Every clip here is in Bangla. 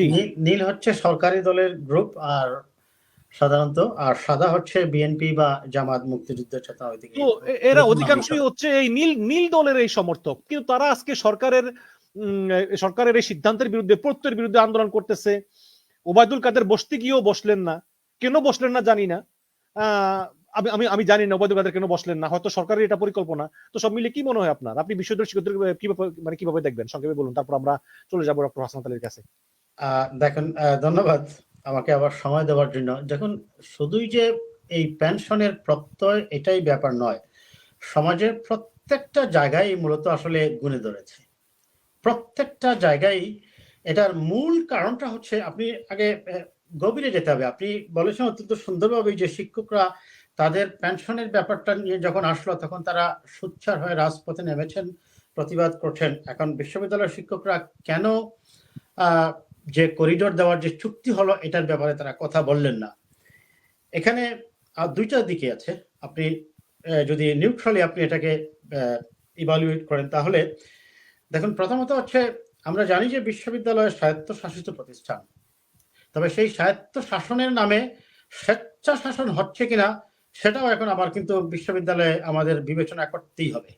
নীল- হচ্ছে সরকারি দলের গ্রুপ আর সাধারণত আর সাদা হচ্ছে বিএনপি বা জামাত মুক্তিযুদ্ধের সাথে ওইদিকে তো এরা অধিকাংশই হচ্ছে। এই নীল নীল দলের এই সমর্থক। কিন্তু তারা আজকে সরকারের সরকারের এই সিদ্ধান্তের বিরুদ্ধে প্রত্যয়ের বিরুদ্ধে আন্দোলন করতেছে। ওবায়দুল কাদের বসতে গিয়েও বসলেন না। কেন বসলেন না জানি না। আহ, আমি আমি আমি জানি না ওবায়দুল কাদের কেন বসলেন না। হয়তো সরকারের এটা পরিকল্পনা। তো সব মিলে কি মনে হয় আপনার? আপনি শিক্ষকদের কীভাবে মানে কীভাবে দেখবেন? সংক্ষেপে বলুন তারপর আমরা চলে যাব ডক্টর হাসান আলীর কাছে। দেখেন ধন্যবাদ আমাকে আবার সময় দেওয়ার জন্য। যখন শুধুই যে এই পেনশনের প্রত্যয়, এটাই ব্যাপার নয়। সমাজের প্রত্যেকটা জায়গায় মূলত আসলে গুণে ধরেছে। প্রত্যেকটা জায়গায় এটার মূল কারণটা হচ্ছে, আপনি আগে গভীরে যেতে হবে। আপনি বলেছেন অত্যন্ত সুন্দরভাবে যে শিক্ষকরা তাদের পেনশনের ব্যাপারটা নিয়ে যখন আসলো, তখন তারা সুচ্ছার হয়ে রাজপথে নেমেছেন, প্রতিবাদ করছেন। এখন বিশ্ববিদ্যালয়ের শিক্ষকরা কেন যে করিডোর দেওয়ার যে চুক্তি হলো, এটার ব্যাপারে তারা কথা বললেন না। এখানে আর দুইটা দিকে আছে। আপনি যদি নিউট্রালি আপনি এটাকে ইভালুয়েট করেন, তাহলে দেখুন, প্রথমত হচ্ছে, আমরা জানি যে বিশ্ববিদ্যালয় স্বায়ত্তশাসিত প্রতিষ্ঠান। তবে সেই স্বায়ত্ত শাসনের নামে স্বেচ্ছাশাসন হচ্ছে কিনা, সেটাও এখন আবার কিন্তু বিশ্ববিদ্যালয়ে আমাদের বিবেচনা করতেই হবে।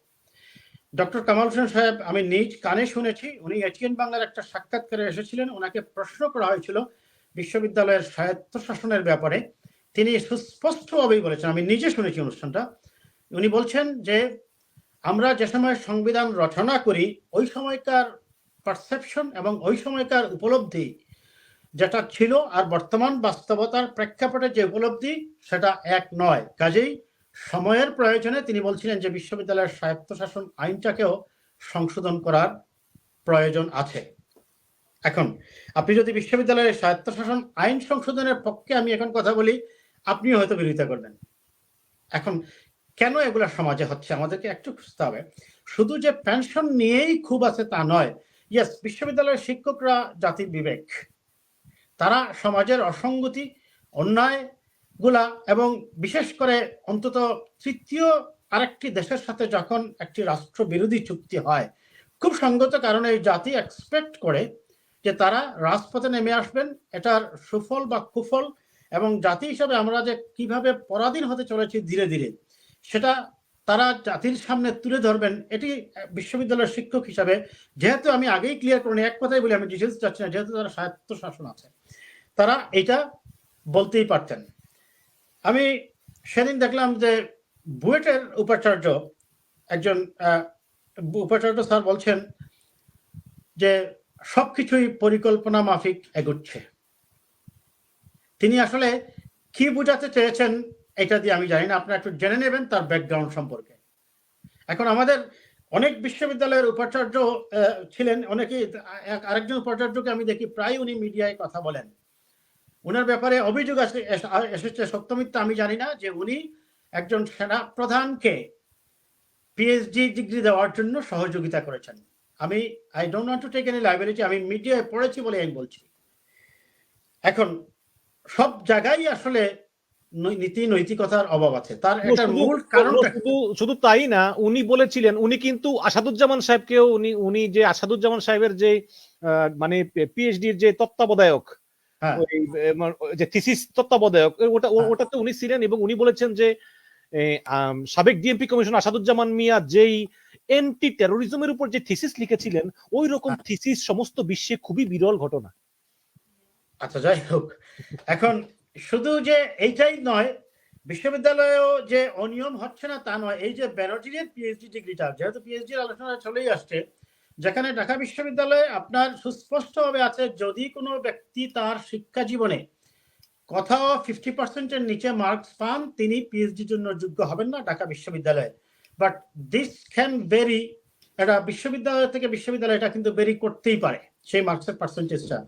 ডক্টর কামাল হোসেন সাহেব, আমি নিজ কানে শুনেছি, উনি এটিএন বাংলার একটা সাক্ষাৎকারে এসেছিলেন ওনাকে প্রশ্ন করা হয়েছিল বিশ্ববিদ্যালয়ের স্বায়ত্ত শাসনের ব্যাপারে। তিনি সুস্পষ্টভাবেই বলেছেন, আমি নিজে শুনেছি অনুষ্ঠানটা, উনি বলছেন যে, আমরা যে সময় সংবিধান রচনা করি, ওই সময়কার পারসেপশন এবং ওই সময়কার উপলব্ধি যেটা ছিল আর বর্তমান বাস্তবতার প্রেক্ষাপটে যে উপলব্ধি, সেটা এক নয়। কাজেই সময়ের প্রয়োজনে তিনি বলছিলেন যে বিশ্ববিদ্যালয়ের স্বায়ত্তশাসন আইনটাকেও সংশোধন করার প্রয়োজন আছে। এখন, আপনি যদি বিশ্ববিদ্যালয়ের স্বায়ত্তশাসন আইন সংশোধনের পক্ষে আমি এখন কথা বলি, আপনিও হয়তো বিরোধিতা করবেন। এখন, কেন এগুলা সমাজে হচ্ছে? আমাদেরকে একটু খুঁজতে হবে। শুধু যে পেনশন নিয়েই খুব আছে তা নয় ইয়েস বিশ্ববিদ্যালয়ের শিক্ষকরা জাতির বিবেক তারা সমাজের অসঙ্গতি, অন্যায় গুলা এবং বিশেষ করে অন্তত তৃতীয় আরেকটি দেশের সাথে যখন একটি রাষ্ট্র বিরোধী চুক্তি হয়, খুব সঙ্গত কারণে এই জাতি এক্সপেক্ট করে যে তারা রাজপথে নেমে আসবেন। এটার সুফল বা কুফল এবং জাতি হিসাবে আমরা যে কীভাবে পরাধীন হতে চলেছি ধীরে ধীরে, সেটা তারা জাতির সামনে তুলে ধরবেন, এটি বিশ্ববিদ্যালয়ের শিক্ষক হিসাবে যেহেতু আমি আগেই ক্লিয়ার করিনি এক কথাই বলি, আমি ডিটেলস চাচ্ছি না, যেহেতু তারা স্বায়ত্ত শাসন আছে। তারা এটা বলতেই পারতেন। আমি সেদিন দেখলাম যে বুয়েটের উপাচার্য একজন উপাচার্য স্যার বলছেন যে সবকিছুই পরিকল্পনা মাফিক এগুচ্ছে। তিনি আসলে কি বোঝাতে চেয়েছেন এটা দিয়ে আমি জানি না, আপনারা একটু জেনে নেবেন তার ব্যাকগ্রাউন্ড সম্পর্কে। এখন আমাদের অনেক বিশ্ববিদ্যালয়ের উপাচার্য ছিলেন, অনেকেই আরেকজন উপাচার্যকে আমি দেখি, প্রায় উনি মিডিয়ায় কথা বলেন। ওনার ব্যাপারে অভিযোগ আছে এস- এসেছে সত্যমিথ্যা আমি জানি না যে উনি একজন সেনা প্রধানকে পিএইচডি ডিগ্রি দেওয়ার জন্য সহযোগিতা করেছেন। আমি I don't want to take any লাইব্রেরিটি আমি মিডিয়ায় পড়েছি বলে আমি বলছি। এখন সব জায়গায় আসলে নীতি নৈতিকতার অভাব আছে। তার শুধু- মূল কারণটা শুধু শুধু তাই না উনি বলেছিলেন উনি কিন্তু আসাদুজ্জামান সাহেবকেও উনি উনি যে আসাদুজ্জামান সাহেবের যে আহ, মানে পিএইচডির যে তত্ত্বাবধায়ক ওই যে থিসিস তত্ত্বাবধায়ক ওটা হ্যাঁ। ওটাতে উনি ছিলেন এবং উনি বলেছেন যে সাবেক ডিএমপি কমিশন আসাদুজ্জামান মিয়া যেই এন্টি টেরোরিজমের উপর যে থিসিস লিখেছিলেন ওই রকম হ্যাঁ। থিসিস সমস্ত বিশ্বে খুবই বিরল ঘটনা আচ্ছা যাই হোক এখন শুধু যে এইটাই নয় বিশ্ববিদ্যালয়েও যে অনিয়ম হচ্ছে না তা নয় এই যে ব্যানার্জির পিএইচডি ডিগ্রিটা যেহেতু পিএইচডির আলোচনা চলেই আসছে যেখানে ঢাকা বিশ্ববিদ্যালয়ে আপনার সুস্পষ্টভাবে আছে, যদি কোনো ব্যক্তি তার শিক্ষা জীবনে কোথাও ফিফটি পার্সেন্টের নিচে মার্কস পান, তিনি পিএইচডির জন্য যোগ্য হবেন না ঢাকা বিশ্ববিদ্যালয়ে। বাট দিস ক্যান ভেরি এটা বিশ্ববিদ্যালয় থেকে বিশ্ববিদ্যালয়, এটা কিন্তু ভেরি করতেই পারে, সেই মার্কসের পার্সেন্টেজটা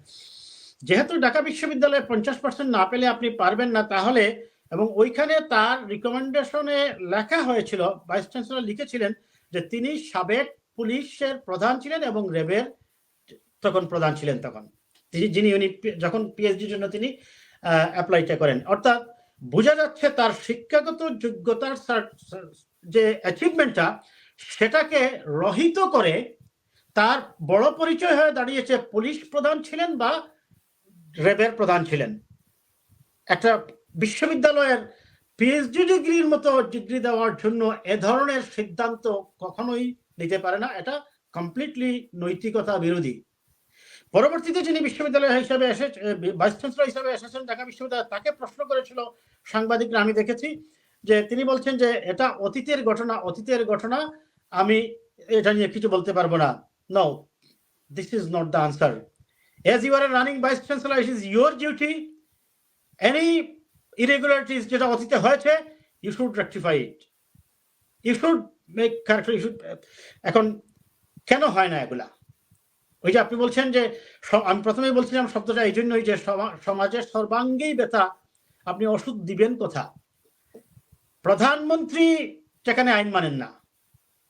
যেহেতু ঢাকা বিশ্ববিদ্যালয়ে পঞ্চাশ পার্সেন্ট না পেলে আপনি পারবেন না, তাহলে এবং ওইখানে তার রিকমেন্ডেশনে লেখা হয়েছিল ভাইস চ্যান্সেলর লিখেছিলেন যে তিনি সাবেক পুলিশের প্রধান ছিলেন এবং রেবের তখন প্রধান ছিলেন তখন। যিনি উনি যখন পিএইচডির জন্য তিনি অ্যাপ্লাইটা করেন। অর্থাৎ বোঝা যাচ্ছে তার শিক্ষাগত যোগ্যতার যে অ্যাচিভমেন্টটা সেটাকে রহিত করে তার বড় পরিচয় হয়ে দাঁড়িয়েছে পুলিশ প্রধান ছিলেন বা র্যাবের প্রধান ছিলেন। একটা বিশ্ববিদ্যালয়ের পিএইচডি ডিগ্রির মতো ডিগ্রি দেওয়ার জন্য এ ধরনের সিদ্ধান্ত কখনোই নিতে পারে না, এটা কমপ্লিটলি নৈতিকতা বিরোধী। পরবর্তীতে যিনি বিশ্ববিদ্যালয় হিসাবে এসে ভাইস চ্যান্সেলর হিসাবে এসেছেন ঢাকা বিশ্ববিদ্যালয়, তাকে প্রশ্ন করেছিল সাংবাদিকরা, আমি দেখেছি যে তিনি বলছেন যে এটা অতীতের ঘটনা অতীতের ঘটনা, আমি এটা নিয়ে কিছু বলতে পারব না। No this is not the answer as you are running vice chancellor it is your duty any irregularities যেটা অতীতে হয়েছে you should rectify it you should make character you should এখন কেন হয় না এগুলা? ওই যে আপনি বলছেন যে আমি প্রথমেই বলছিলাম শব্দটা এই জন্যই যে সমা- সমাজের সর্বাঙ্গেই ব্যথা, আপনি ওষুধ দিবেন কোথা প্রধানমন্ত্রী যেখানে আইন মানেন না।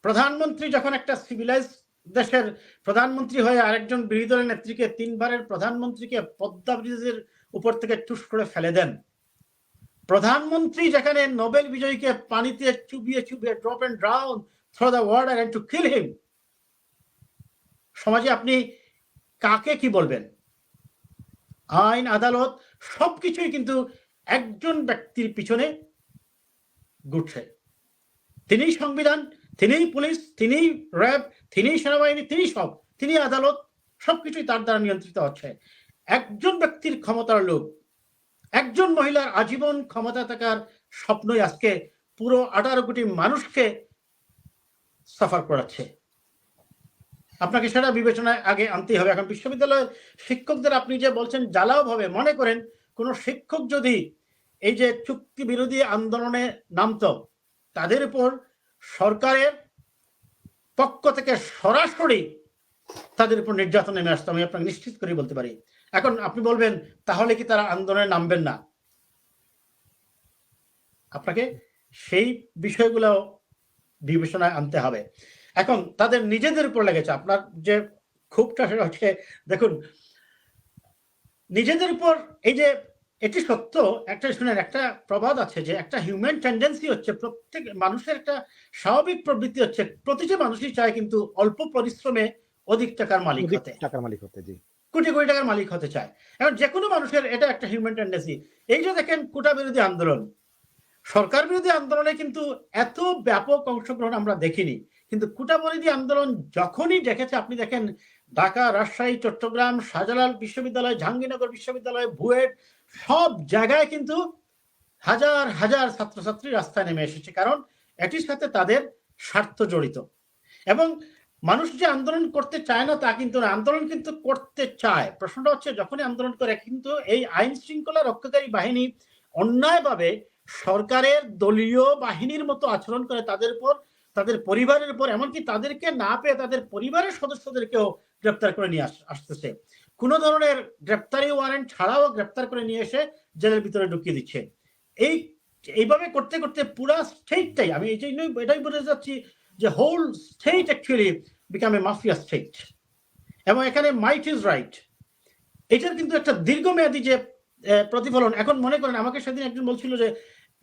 প্রধানমন্ত্রী যখন একটা সিভিলাইজ দেশের প্রধানমন্ত্রী হয়ে আরেকজন বিরোধী দলের নেত্রীকে তিনবারের প্রধানমন্ত্রীকে পদ্মা ব্রিজের উপর থেকে টুস করে ফেলে দেন প্রধানমন্ত্রী যেখানে নোবেল বিজয়ীকে পানিতে চুবিয়ে চুবিয়ে drop and drown throw the water and to kill him সমাজে আপনি কাকে কি বলবেন? আইন, আদালত সবকিছুই কিন্তু একজন ব্যক্তির পিছনে ঘুরছে। তিনিই সংবিধান, তিনিই পুলিশ, তিনিই র্যাব, তিনিই সেনাবাহিনী তিনি সব তিনি আদালত, সবকিছুই তার দ্বারা নিয়ন্ত্রিত হচ্ছে। একজন ব্যক্তির ক্ষমতার লোক একজন মহিলার আজীবন ক্ষমতা থাকার স্বপ্নই আজকে পুরো আঠারো কোটি মানুষকে সাফার করাচ্ছে। আপনাকে সেটা বিবেচনায় আগে আনতেই হবে। এখন বিশ্ববিদ্যালয়ের শিক্ষকদের আপনি যে বলছেন, জ্বালাও ভাবে। মনে করেন, কোন শিক্ষক যদি এই যে চুক্তি বিরোধী আন্দোলনে নামত, তাদের উপর সরকারের পক্ষ থেকে সরাসরি তাদের উপর নির্যাতন নেমে আসতো। আমি আপনাকে নিশ্চিত করে বলতে পারি। এখন আপনি বলবেন তাহলে কি তারা আন্দোলনে নামবেন না? আপনাকে সেই বিষয়গুলো বিবেচনায় আনতে হবে। এখন তাদের নিজেদের উপর লেগেছে। আপনার যে ক্ষোভটা সেটা হচ্ছে দেখুন নিজেদের উপর এই যে এটি সত্য একটা শুনেন একটা প্রবাদ আছে যে একটা হিউম্যান টেন্ডেন্সি হচ্ছে প্রত্যেক মানুষের একটা স্বাভাবিক প্রবৃত্তি হচ্ছে প্রতিটি মানুষই চায় কিন্তু অল্প পরিশ্রমে অধিক টাকার মালিক হতে। টাকার মালিক হতে জি। কোটি কোটি টাকার মালিক হতে চায়। এখন যে কোনো মানুষের এটা একটা হিউম্যান টেন্ডেন্সি এই যে দেখেন কোটা বিরোধী আন্দোলন। সরকার বিরোধী আন্দোলনে কিন্তু এত ব্যাপক অংশগ্রহণ আমরা দেখিনি। কিন্তু কোটা বিরোধী আন্দোলন যখনই দেখেছে, আপনি দেখেন ঢাকা, রাজশাহী, চট্টগ্রাম, শাহজালাল বিশ্ববিদ্যালয়, জাহাঙ্গীরনগর বিশ্ববিদ্যালয়, বুয়েট, সব জায়গায় কিন্তু হাজার হাজার ছাত্রছাত্রী রাস্তায় নেমে এসেছে। কারণ এটির সাথে তাদের স্বার্থ জড়িত। এবং মানুষ যে আন্দোলন করতে চায় না, তা কিন্তু আন্দোলন কিন্তু করতে চায়। প্রশ্নটা হচ্ছে, যখনই আন্দোলন করে, কিন্তু এই আইন শৃঙ্খলা রক্ষাকারী বাহিনী অন্যায়ভাবে সরকারের দলীয় বাহিনীর মতো আচরণ করে, তাদের উপর, তাদের পরিবারের উপর, এমনকি তাদেরকে না পেয়ে তাদের পরিবারের সদস্যদেরকেও গ্রেপ্তার করে নিয়ে আস- আসতেছে। কোন ধরনের গ্রেপ্তারি ওয়ারেন্ট ছাড়াও গ্রেপ্তার করে নিয়ে এসে জেলের ভিতরে ঢুকিয়ে দিচ্ছে। এই, এইভাবে করতে করতে পুরা স্টেটটাই আমি এই জন্যই, এটাই বলে যাচ্ছি যে whole state actually become a mafia state এবং এখানে মাইট ইজ রাইট এটার কিন্তু একটা দীর্ঘমেয়াদী যে প্রতিফলন, এখন মনে করেন আমাকে সেদিন একজন বলছিল যে,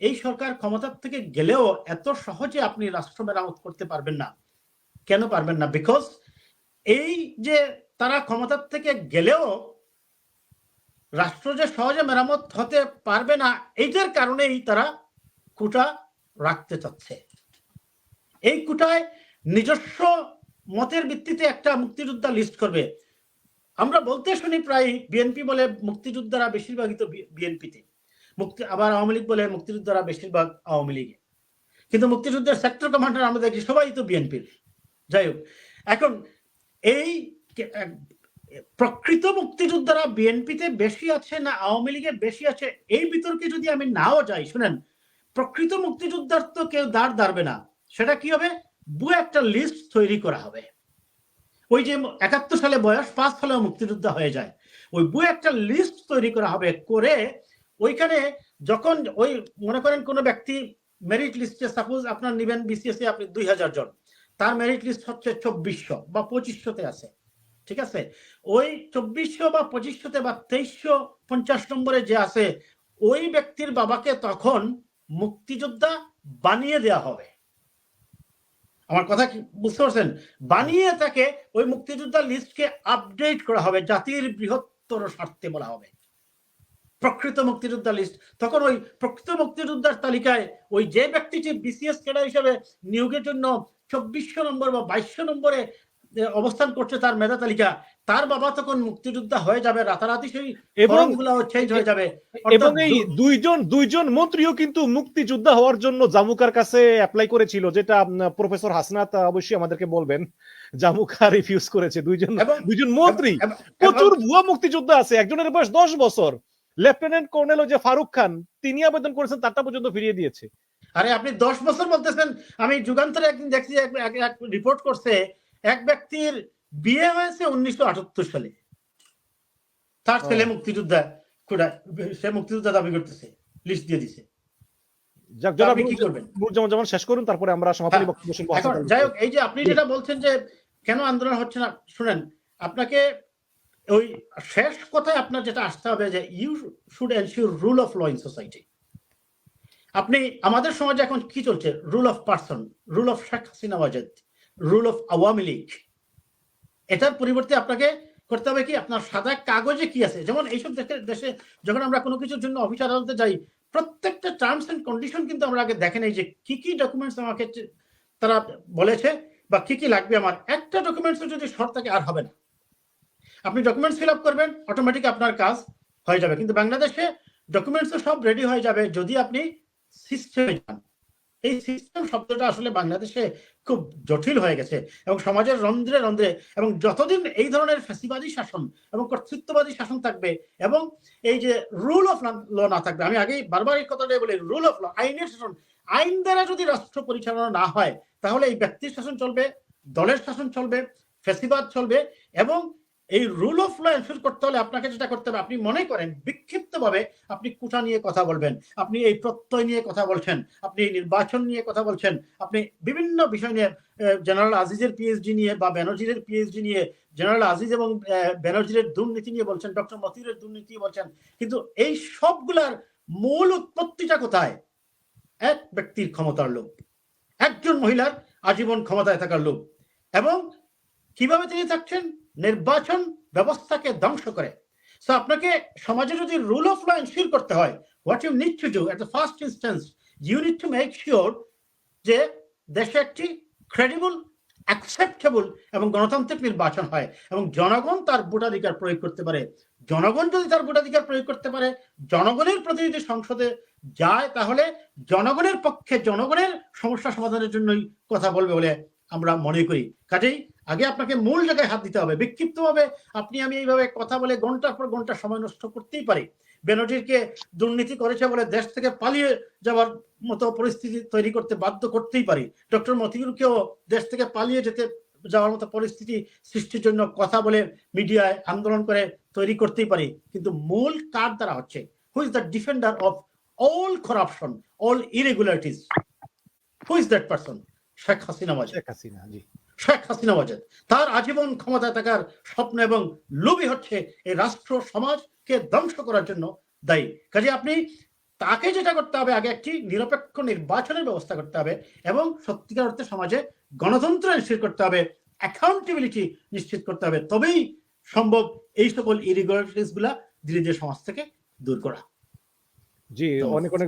এই সরকার ক্ষমতার থেকে গেলেও এত সহজে আপনি রাষ্ট্র মেরামত করতে পারবেন না। কেন পারবেন না? বিকজ এই যে তারা ক্ষমতার থেকে গেলেও রাষ্ট্র যে সহজে মেরামত হতে পারবে না, এইটার কারণেই তারা কুটা রাখতে চাচ্ছে। এই কুটায় নিজস্ব মতের ভিত্তিতে একটা মুক্তিযোদ্ধা লিস্ট করবে। আমরা বলতে শুনি প্রায় বিএনপি বলে মুক্তিযোদ্ধারা বেশিরভাগই তো বিএনপিতে মুক্তি, আবার আওয়ামী লীগ বলে মুক্তিযোদ্ধারা বেশিরভাগ আওয়ামী লীগে। কিন্তু মুক্তিযুদ্ধের সেক্টর কমান্ডার আমরা দেখি সবাই তো বিএনপির যাই হোক, এখন এই প্রকৃত মুক্তিযোদ্ধারা বিএনপিতে বেশি আছে না আওয়ামী লীগে বেশি আছে, এই বিতর্কে যদি আমি নাও যাই, শুনেন, প্রকৃত মুক্তিযোদ্ধার তো কেউ দাঁড় দাঁড়বে না। সেটা কি হবে? বু একটা লিস্ট তৈরি করা হবে। ওই যে একাত্তর সালে বয়স, পাঁচ সালেও মুক্তিযোদ্ধা হয়ে যায়। ওই বু একটা লিস্ট তৈরি করা হবে করে ওইখানে যখন ওই মনে করেন কোনো ব্যক্তি মেরিট লিস্টে সাপোজ আপনার নিবেন বিসিএসে আপনি দুই হাজার জন, তার মেরিট লিস্ট হচ্ছে চব্বিশশো বা পঁচিশশোতে আছে, ঠিক আছে? ওই চব্বিশশো বা পঁচিশশোতে বা তেইশশো পঞ্চাশ নম্বরে যে আছে, ওই ব্যক্তির বাবাকে তখন মুক্তিযোদ্ধা বানিয়ে দেয়া হবে। আমার কথা বুঝতে পারছেন? বানিয়ে তাকে ওই মুক্তিযোদ্ধার লিস্টকে আপডেট করা হবে, জাতির বৃহত্তর স্বার্থে বলা হবে। প্রকৃত মুক্তিযোদ্ধা লিস্ট তখন ওই প্রকৃত মুক্তিযোদ্ধার তালিকায় ওই যে ব্যক্তিটি বিসিএস ক্যাডার হিসেবে নিয়োগের জন্য চব্বিশশো নম্বর বা বাইশশো নম্বরে অবস্থান করছে, তার মেধা তালিকা তার বাবা তখন মুক্তিযোদ্ধা হয়ে যাবে রাতারাতি সেই এবংগুলো চেঞ্জ হয়ে যাবে। এবং এই দুইজন দুইজন মন্ত্রীও কিন্তু মুক্তিযোদ্ধা হওয়ার জন্য জামুকার কাছে অ্যাপ্লাই করেছিল যেটা প্রফেসর হাসনাত অবশ্যই আমাদেরকে বলবেন। জামুকা রিফিউজ করেছে দুইজন দুইজন মন্ত্রী। প্রচুর ভুয়া মুক্তিযোদ্ধা আছে একজনের বয়স দশ বছর। লেফটেন্যান্ট কর্নেল যে ফারুক খান তিনি আবেদন করেছেন তারটা পর্যন্ত ফিরিয়ে দিয়েছে। আরে আপনি দশ বছর বলতেছেন আমি যুগান্তরে একদিন দেখছি এক রিপোর্ট করছে এক ব্যক্তির বিয়ে হয়েছে উনিশশো আটাত্তর সালে। তার ছেলে মুক্তিযোদ্ধা সে মুক্তিযোদ্ধা দাবি করতেছে লিস্ট দিয়ে দিছে। জামান শেষ করুন তারপরে আমরা সমাপনী হ্যাঁ, বক্তব্য শুনব যাই হোক এই যে আপনি যেটা বলছেন যে কেন আন্দোলন হচ্ছে না শুনেন আপনাকে ওই শেষ কথায় আপনার যেটা আসতে হবে যে you should ensure rule of law in society আপনি আমাদের সমাজে এখন কি চলছে? Rule of person rule of Sheikh Hasina Wazed rule of Awami League এটার পরিবর্তে আপনাকে করতে হবে কি? আপনার সাদা কাগজে কি আছে? যেমন এইসব দেশে যখন আমরা কোনো কিছুর জন্য অফিস আদালতে যাই, প্রত্যেকটা টার্মস এন্ড কন্ডিশন কিন্তু আমরা আগে দেখে নেই যে কি কি ডকুমেন্টস আমাকে তারা বলেছে বা কি কি লাগবে আমার। একটা ডকুমেন্টস যদি শর্ট থাকে, আর হবে না। আপনি ডকুমেন্টস ফিল আপ করবেন অটোমেটিক আপনার কাজ হয়ে যাবে। কিন্তু বাংলাদেশে ডকুমেন্টস সব রেডি হয়ে যাবে যদি আপনি সিস্টেমে যান। এই সিস্টেম শব্দটা আসলে বাংলাদেশে খুব জটিল হয়ে গেছে এবং সমাজের রন্ধ্রে রন্ধ্রে এবং যতদিন এই ধরনের ফ্যাসিবাদী শাসন এবং কর্তৃত্ববাদী শাসন থাকবে এবং এই যে রুল অফ ল না থাকবে, আমি আগেই বারবার এই কথাটাই বলি রুল অফ ল আইনের শাসন, আইন দ্বারা যদি রাষ্ট্র পরিচালনা না হয়, তাহলে এই ব্যক্তির শাসন চলবে, দলের শাসন চলবে ফেসিবাদ চলবে এবং এই রুল অফ ল এনশোর করতে হলে আপনাকে যেটা করতে হবে, আপনি মনে করেন বিক্ষিপ্তভাবে আপনি কুটা নিয়ে কথা বলবেন, আপনি এই প্রত্যয় নিয়ে কথা বলছেন, আপনি নির্বাচন নিয়ে কথা বলছেন, আপনি বিভিন্ন বিষয় নিয়ে জেনারেল আজিজের পিএইচডি নিয়ে বা ব্যানার্জির পিএইচডি নিয়ে জেনারেল আজিজ এবং ব্যানার্জির দুর্নীতি নিয়ে বলছেন ডক্টর মতিউরের দুর্নীতি বলছেন, কিন্তু এই সবগুলার মূল উৎপত্তিটা কোথায়? এক ব্যক্তির ক্ষমতার লোভ, একজন মহিলার আজীবন ক্ষমতায় থাকার লোভ, এবং কীভাবে তিনি থাকছেন? নির্বাচন ব্যবস্থাকে ধ্বংস করে। তো আপনাকে সমাজে যদি রুল অফ ল এনশিওর করতে হয় what you need to do at the first instance you need to make sure যে দেশে একটি ক্রেডিবল অ্যাকসেপ্টেবল এবং গণতান্ত্রিক নির্বাচন হয় এবং জনগণ তার ভোটাধিকার প্রয়োগ করতে পারে। জনগণ যদি তার ভোটাধিকার প্রয়োগ করতে পারে, জনগণের প্রতিনিধি সংসদে যায়, তাহলে জনগণের পক্ষে, জনগণের সমস্যা সমাধানের জন্যই কথা বলবে বলে আমরা মনে করি। কাজেই আগে আপনাকে মূল জায়গায় হাত দিতে হবে। বিক্ষিপ্তভাবে আপনি আমি এইভাবে কথা বলে ঘণ্টার পর ঘণ্টা সময় নষ্ট করতেই পারি। বেনজিরকে দুর্নীতি করেছে বলে দেশ থেকে পালিয়ে যাওয়ার মতো পরিস্থিতি তৈরি করতে বাধ্য করতেই পারি। ডক্টর মতিউরকেও দেশ থেকে পালিয়ে যেতে, যাওয়ার মতো পরিস্থিতি সৃষ্টির জন্য কথা বলে মিডিয়ায় আন্দোলন করে তৈরি করতেই পারি। কিন্তু মূল কার দ্বারা হচ্ছে? Who is the defender of all corruption all irregularities who is that person Sheikh Hasina Wazed Sheikh Hasina ji. Sheikh Hasina Wazed তার আজীবন ক্ষমতায় থাকার স্বপ্ন এবং লোভই হচ্ছে এই রাষ্ট্র সমাজকে ধ্বংস করার জন্য দায়ী। কাজে আপনি তাকে যেটা করতে হবে আগে একটি নিরপেক্ষ নির্বাচনের ব্যবস্থা করতে হবে এবং সত্যিকার অর্থে সমাজে গণতন্ত্র নিশ্চিত করতে হবে অ্যাকাউন্টেবিলিটি নিশ্চিত করতে হবে। তবেই সম্ভব এই সকল ইরিগুলারিটিসগুলা ধীরে ধীরে সমাজ থেকে দূর করা। জি অনেক অনেক